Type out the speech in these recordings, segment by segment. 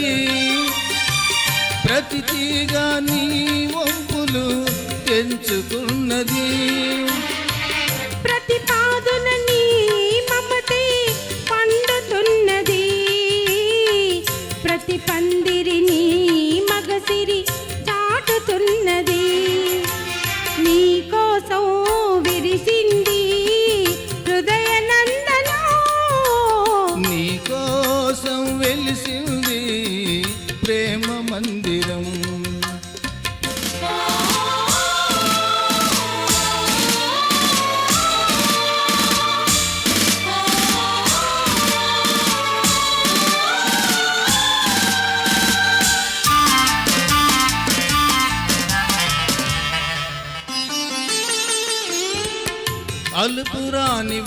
నేర్చుకున్నది ప్రతి తీగ నీ వంపులు తెంచుకున్నది ప్రతి పాదున నీ మమతే పండుతున్నది. ప్రతి పందిరి నీ మగసిరి చాటుతున్నది. నీ కోసం విరిసింది హృదయ నందనం నీ కోసం వెలిసింది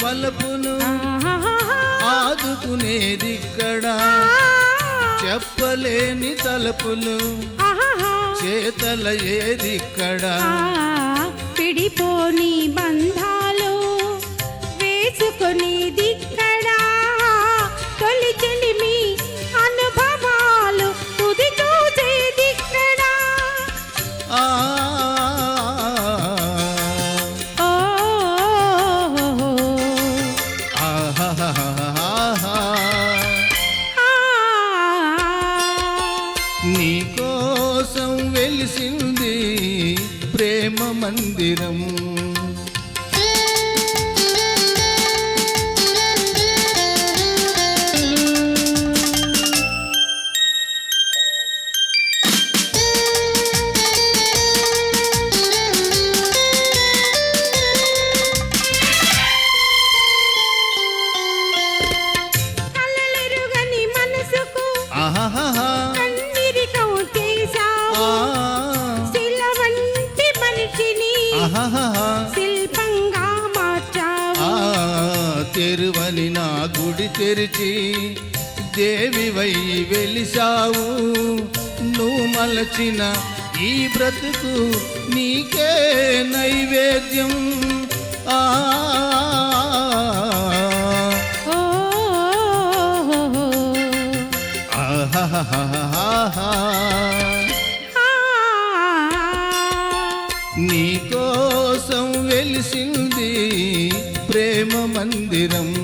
వలపును. ఆదుకునేదిక్కడ చెప్పలేని తలపులు. చేతల ఏదిక్కడ పిడిపోని బంధాలు వేసుకొని నువ్వు ఈ బ్రతుకు నీకే నైవేద్యం. ఆ నీకోసం వెలిసింది ప్రేమ మందిరం.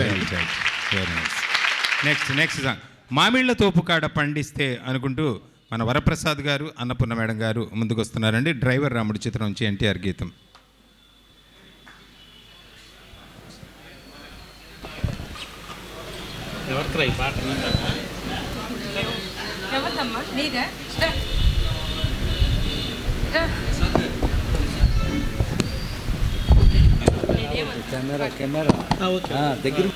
Right right right very nice next next song మామిళ్ళ తోపు కాడ పండిస్తే అనుకుంటూ మన వరప్రసాద్ గారు అన్నపూర్ణ మేడం గారు ముందుకు వస్తున్నారండి డ్రైవర్ రాముడి చిత్రం నుంచి ఎన్టీఆర్ గీతం. ఎవరిదమ్మా? నీదా? Camera camera. దగ్గర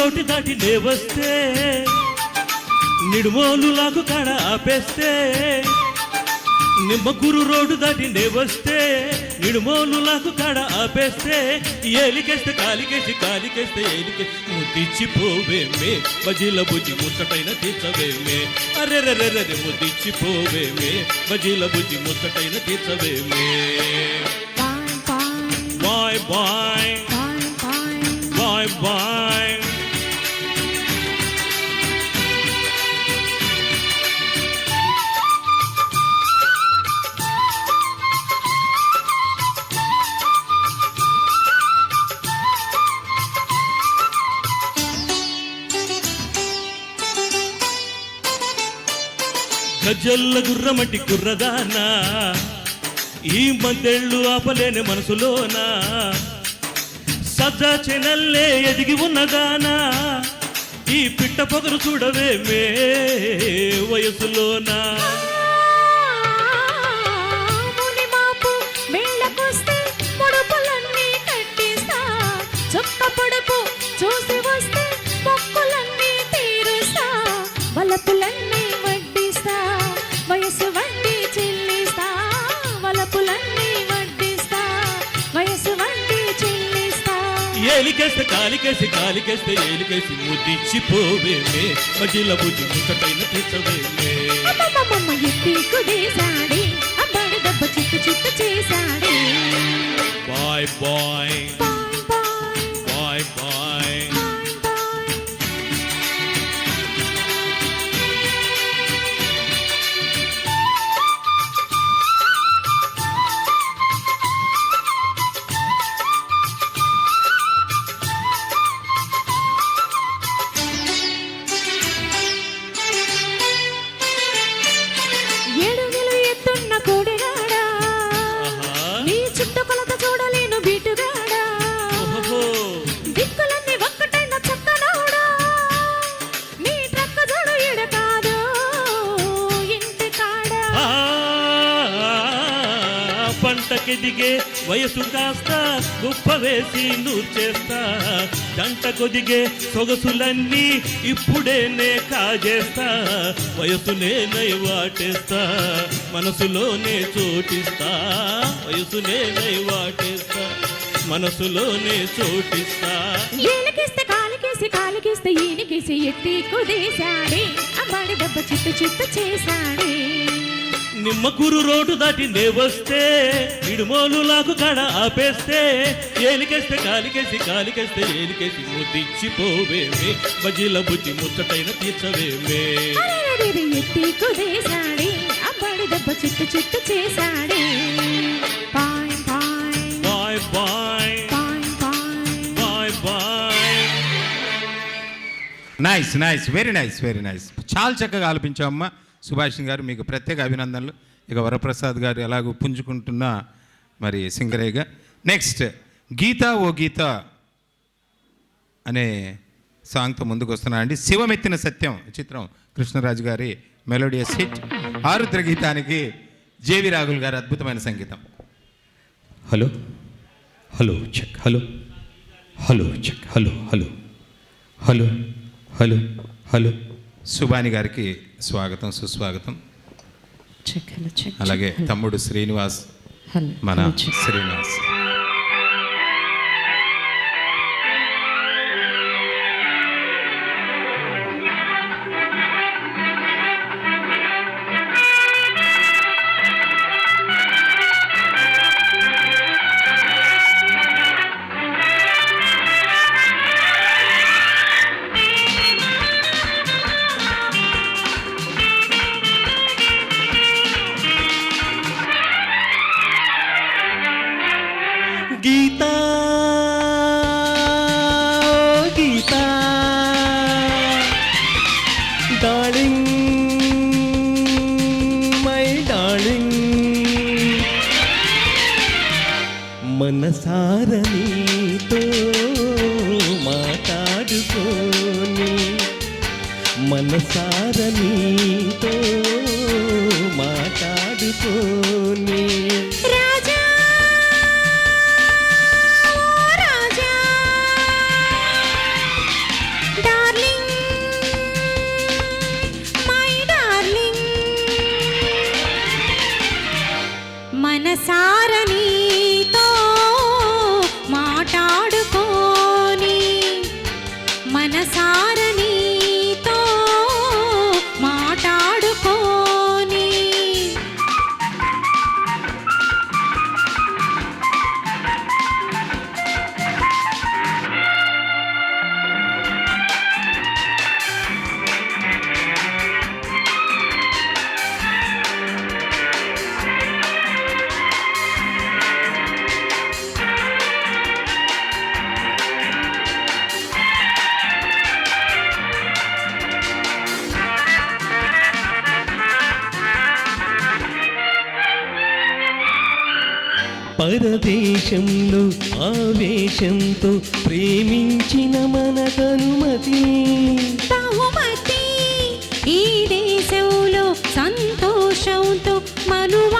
రోటి దాటి నే వస్తే నిడుమోలు లాగు కాడ ఆపేస్తే నిమ్మకూరు రోడ్డు దాటి నే వస్తే నిడుమోలు లాగు కాడ ఆపేస్తే ఏలికేస్తే కాలికేసి కాలికేస్తే ఏలికే ముద్దిచ్చిపోవేమే బజీల బుజ్జి ముచ్చటైన తీర్చవేమే. అరే రే రే రే ముద్దిచ్చిపోవేమే బజీల బుజ్జి ముచ్చటైన తీర్చవేమే. బాయ్ బాయ్ బాయ్ బాయ్ బాయ్ జల్ల గుర్రమటి గుర్రదానా ఈ మధ్యళ్ళు ఆపలేని మనసులోనా? సజ్జా చెనల్లే ఎదిగి ఉన్నదానా ఈ పిట్ట పొగరు చూడవే మే వయసులోనా? చూసి వస్తే మొక్కులన్నీ తీరుస్తా. వలపులన్నీ ఏలికేస్తే కాలికేసి కాలికేస్తే ఏలికేసి ముదిచిపోవేమే మజిల బుద్ధి ముసటైన తీర్చవేమే. కుదేశాడే అబ్బాయి దెబ్బ చిత్తు బాయ్ బాయ్. పంటకెదిగే వయసు కాస్త గుప్ప వేసి నూర్చేస్తా. జంట కొదిగే సొగసులన్నీ ఇప్పుడేనే కాజేస్తా. వయసునేనై వాటేస్తా మనసులోనే చోటిస్తా. వయసునేనై వాటేస్తా మనసులోనే చోటిస్తా. ఏలకిస్తే కాలికేసి కాలికేస్తే ఈయనకేసి ఎత్తి కుదేశాడే. అమ్మాడి దెబ్బ చిత్తు చిత్తు చేశాడే. నిమ్మకూరు రోడ్డు దాటి వస్తే ఇడుమోలు లాకు కడ ఆపేస్తే ఏలికేస్తే కాలికేసి కాలికేస్తే ఏలికేసి ముద్దిచ్చిపోవేమే. బజీల బుద్ధి ముచ్చటైన తీర్చవేమే. ఎత్తి కుదేశాడే అబ్బాడి దెబ్బ చిట్టు చిట్టు చేశాడే. Nice nice very nice very nice చాలా చక్కగా ఆలపించావు అమ్మా. సుభాష్ గారు మీకు ప్రత్యేక అభినందనలు. ఇక వరప్రసాద్ గారు ఎలాగో పుంజుకుంటున్న మరి సింగరేగా. నెక్స్ట్ గీత ఓ గీత అనే సాంగ్తో ముందుకు వస్తున్నా అండి. శివమెత్తిన సత్యం చిత్రం కృష్ణరాజు గారి మెలోడియస్ హిట్. ఆరుద్ర గీతానికి జేవి రాఘుల్ గారి అద్భుతమైన సంగీతం. Hello hello check hello hello check hello hello hello hello hello Subani గారికి స్వాగతం సుస్వాగతం. అలాగే తమ్ముడు శ్రీనివాస్ మన శ్రీనివాస్. സാരമേ భారతదేశంలో ఆవేశంతో ప్రేమించిన మనకనుమతి బహుమతి ఈ దేశంలో సంతోషంతో మనుమ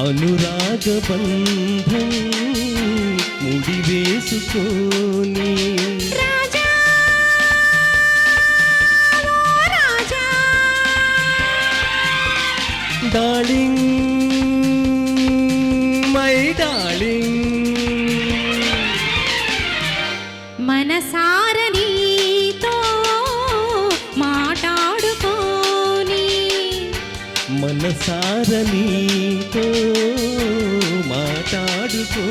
అనురాగ బంధం ముడివేసుకొని డార్లింగ్ మనసారనీతో మాట్లాడుకోని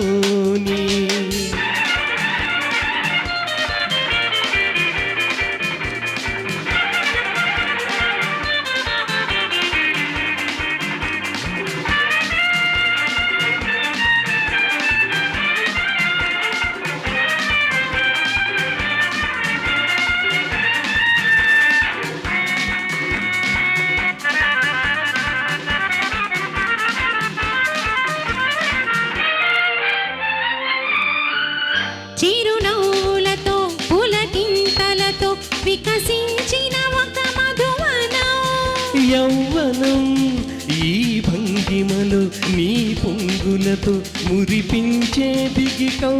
మురిపించే దిగి కౌ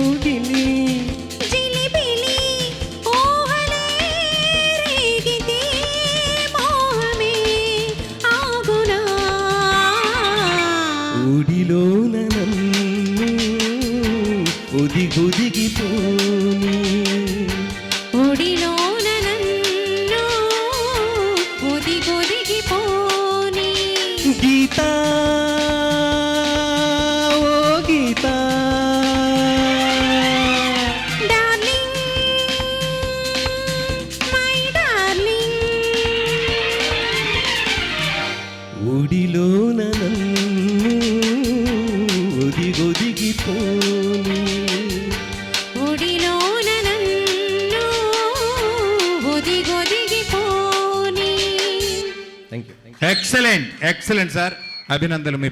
ఎక్సలెంట్ సార్. అభినందనలు మీ